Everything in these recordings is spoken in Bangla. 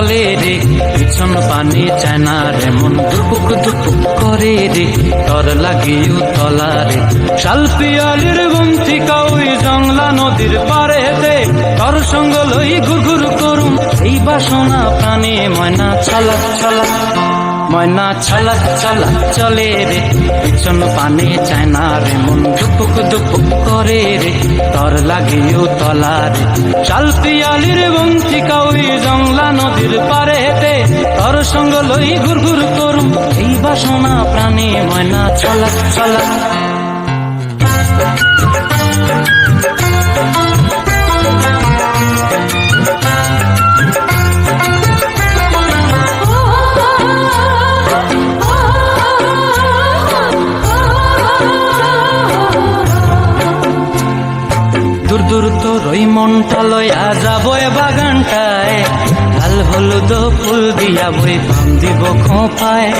চলে রে, পিছন পানি চায় না রে, মন দুপুক দুপুক করে রে তর লাগিও তলা রে। শাল পিয়ালির বন্তি কাউই জংলা নদীর পারে দে তর সঙ্গ লই ঘুর ঘুর করুম। এই বাসনা প্রাণে ময়না ছলা ছলা, ময়না ছলা ছলা চলে রে। পিছন পানে চায় না রে, মন দুপুক দুপুক করে রে তর লাগিও তলা রে। শাল পিয়ালির বংশী কাউই জংলা তর সঙ্গ লই ঘুর ঘুর করুম, এই বাসনা প্রাণে ময়না ছলা ছলা দূর দূর তো রই মনটা লয়া যাব বাগানটায়। হলুদ ফুল দিয়া বই পাম দিব খোঁপায়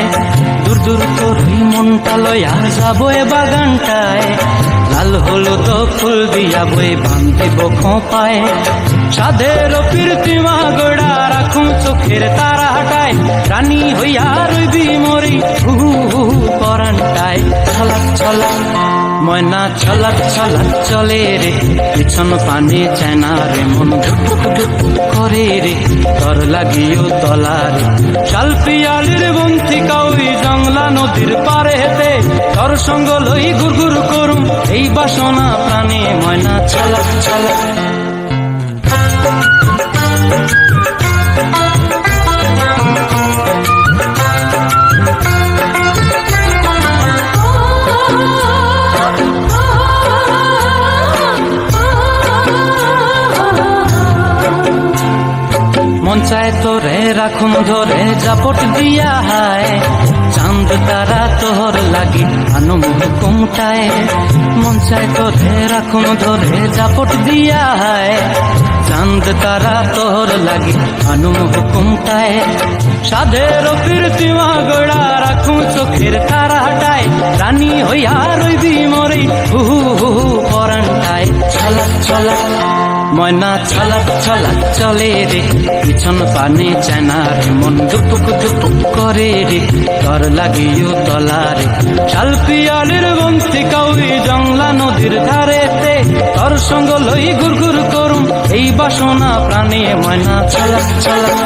দূর দূর তো মনটা লয়া যাব এ বাগানটায়। লাল, হলুদ ফুল দিয়া বই পাম দিব খোঁপায় সাধের প্রীতিমা গোড়া রাখুন চোখের তারা হাটায় রানী হইয়া রইবি মরি হু হু, পরানটায়। ছলাক ছলাক ময়না ছলাক ছলাক চলে রে, পিছন পানি চেনা রে, মন করে রে তর লাগিও তলা রে শাল পিয়ালির বন্তি কাউরি জংলা নদীর পারে হেতে তর সঙ্গ লই ঘুর ঘুর করুম এই বাসনা প্রাণে। ময়না ছলাক ছলাক চায় তোরে, রাখুন ধরে, জাপট দিয়া হায়। চাঁদ তারা তোর লাগি আনুমুখ কুমটায়। মন চায় তোরে, রাখুন ধরে, জাপট দিয়া হায়। চাঁদ তারা তোর লাগি আনুমুখ কুমটায়। সাধের প্রীতিমা গোড়া রাখুন চোখের তারা হাটায় রানী হইয়া রইবি মরে ময়না ছলাক ছলাক চলে রে, পিছন পানে চেনার মন দুপুক দুপুক করে রে তর লাগিও তলা রে শাল পিয়ালির বন্তি কাউরি জংলা নদীর ধারেতে, তর সঙ্গ লই গুর গুর করুম এই বাসনা প্রাণে ময়না ছলাক ছলাক